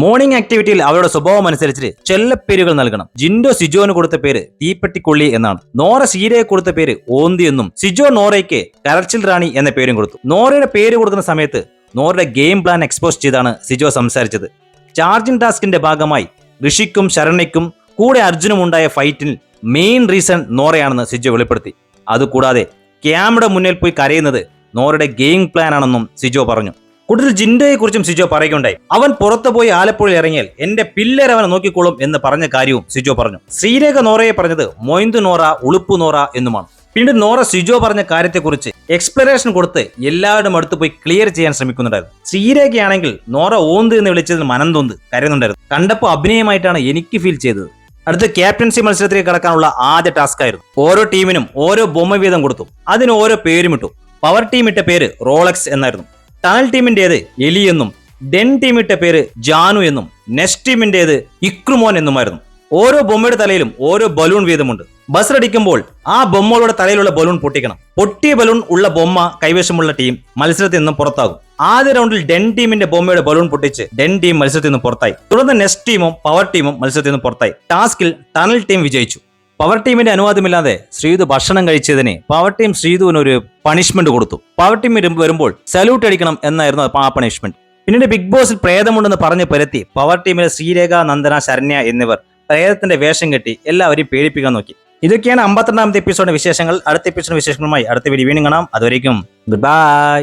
Morning ആക്ടിവിറ്റിയിൽ അവരുടെ സ്വഭാവം അനുസരിച്ച് ചെല്ലപ്പേരുകൾ നൽകണം. ജിൻഡോ സിജോന് കൊടുത്ത പേര് തീപ്പെട്ടിക്കൊള്ളി എന്നാണ്. നോറ സീരയെ കൊടുത്ത പേര് ഓന്തി എന്നും സിജോ നോറയ്ക്ക് കരച്ചിൽ റാണി എന്ന പേരും കൊടുത്തു. നോറയുടെ പേര് കൊടുക്കുന്ന സമയത്ത് നോറയുടെ ഗെയിം പ്ലാൻ എക്സ്പോസ് ചെയ്താണ് സിജോ സംസാരിച്ചത്. ചാർജിംഗ് ടാസ്കിന്റെ ഭാഗമായി ഋഷിക്കും ശരണ്യക്കും കൂടെ അർജുനും ഉണ്ടായ ഫൈറ്റിൽ മെയിൻ റീസൺ നോറയാണെന്ന് സിജോ വെളിപ്പെടുത്തി. അതുകൂടാതെ ക്യാമയുടെ മുന്നിൽ പോയി കരയുന്നത് നോറയുടെ ഗെയിം പ്ലാൻ ആണെന്നും സിജോ പറഞ്ഞു. കൂടുതൽ ജിൻഡോയെക്കുറിച്ചും സിജോ പറയുകയുണ്ടായി. അവൻ പുറത്തു പോയി ആലപ്പുഴയിൽ ഇറങ്ങിയാൽ എന്റെ പില്ലർ അവനെ നോക്കിക്കോളും എന്ന് പറഞ്ഞ കാര്യവും സിജോ പറഞ്ഞു. ശ്രീരേഖ നോറയെ പറഞ്ഞത് മൊയ്ന്തു നോറ ഉളുപ്പു നോറ എന്നുമാണ്. പിന്നീട് നോറ സിജോ പറഞ്ഞ കാര്യത്തെക്കുറിച്ച് എക്സ്പ്ലനേഷൻ കൊടുത്ത് എല്ലാവരും അടുത്ത് പോയി ക്ലിയർ ചെയ്യാൻ ശ്രമിക്കുന്നുണ്ടായിരുന്നു. ശ്രീരേഖയാണെങ്കിൽ നോറ ഓന്ത് എന്ന് വിളിച്ചതിൽ മനം തോന്ത് കരുതുന്നുണ്ടായിരുന്നു കണ്ടപ്പോൾ അഭിനയമായിട്ടാണ് എനിക്ക് ഫീൽ ചെയ്തത്. അടുത്ത ക്യാപ്റ്റൻസി മത്സരത്തിലേക്ക് കടക്കാനുള്ള ആദ്യ ടാസ്ക് ആയിരുന്നു. ഓരോ ടീമിനും ഓരോ ബൊമ്മ വീതം കൊടുത്തു. അതിന് ഓരോ പേരും ഇട്ടു. പവർ ടീം ഇട്ട പേര് റോളക്സ് എന്നായിരുന്നു. ടണൽ ടീമിന്റേത് എലി എന്നും ഡെൻ ടീമിട്ട പേര് ജാനു എന്നും നെസ്റ്റ് ടീമിന്റേത് ഇക്രുമോൻ എന്നുമായിരുന്നു. ഓരോ ബൊമ്മയുടെ തലയിലും ഓരോ ബലൂൺ വീതമുണ്ട്. ബസ് അടിക്കുമ്പോൾ ആ ബൊമ്മകളുടെ തലയിലുള്ള ബലൂൺ പൊട്ടിക്കണം. പൊട്ടിയ ബലൂൺ ഉള്ള ബൊമ്മ കൈവശമുള്ള ടീം മത്സരത്തിൽ നിന്നും പുറത്താകും. ആദ്യ റൗണ്ടിൽ ഡെൻ ടീമിന്റെ ബൊമ്മയുടെ ബലൂൺ പൊട്ടിച്ച് ഡെൻ ടീം മത്സരത്തിൽ നിന്ന് പുറത്തായി. തുടർന്ന് നെസ്റ്റ് ടീമും പവർ ടീമും മത്സരത്തിൽ നിന്ന് പുറത്തായി. ടാസ്കിൽ ടണൽ ടീം വിജയിച്ചു. പവർ ടീമിന്റെ അനുവാദമില്ലാതെ ശ്രീതു ഭക്ഷണം കഴിച്ചതിന് പവർ ടീം ശ്രീതുവിന് ഒരു പണിഷ്മെന്റ് കൊടുത്തു. പവർ ടീം വരും- വരുമ്പോൾ സല്യൂട്ട് അടിക്കണം എന്നായിരുന്നു ആ പണിഷ്മെന്റ് പിന്നീട് ബിഗ് ബോസിൽ പ്രേതമുണ്ടെന്ന് പറഞ്ഞ് പരത്തി പവർ ടീമിലെ ശ്രീരേഖ നന്ദന ശരണ്യ എന്നിവർ പ്രേതത്തിന്റെ വേഷം കെട്ടി എല്ലാവരെയും പേടിപ്പിക്കാൻ നോക്കി. ഇതൊക്കെയാണ് അമ്പത്തിരണ്ടാമത്തെ എപ്പിസോഡിന്റെ വിശേഷങ്ങൾ. അടുത്ത എപ്പിസോഡ് വിശേഷങ്ങളുമായി അടുത്ത വീഡിയോ വീണ്ടും കാണാം. അതുവരേക്കും ഗുഡ് ബൈ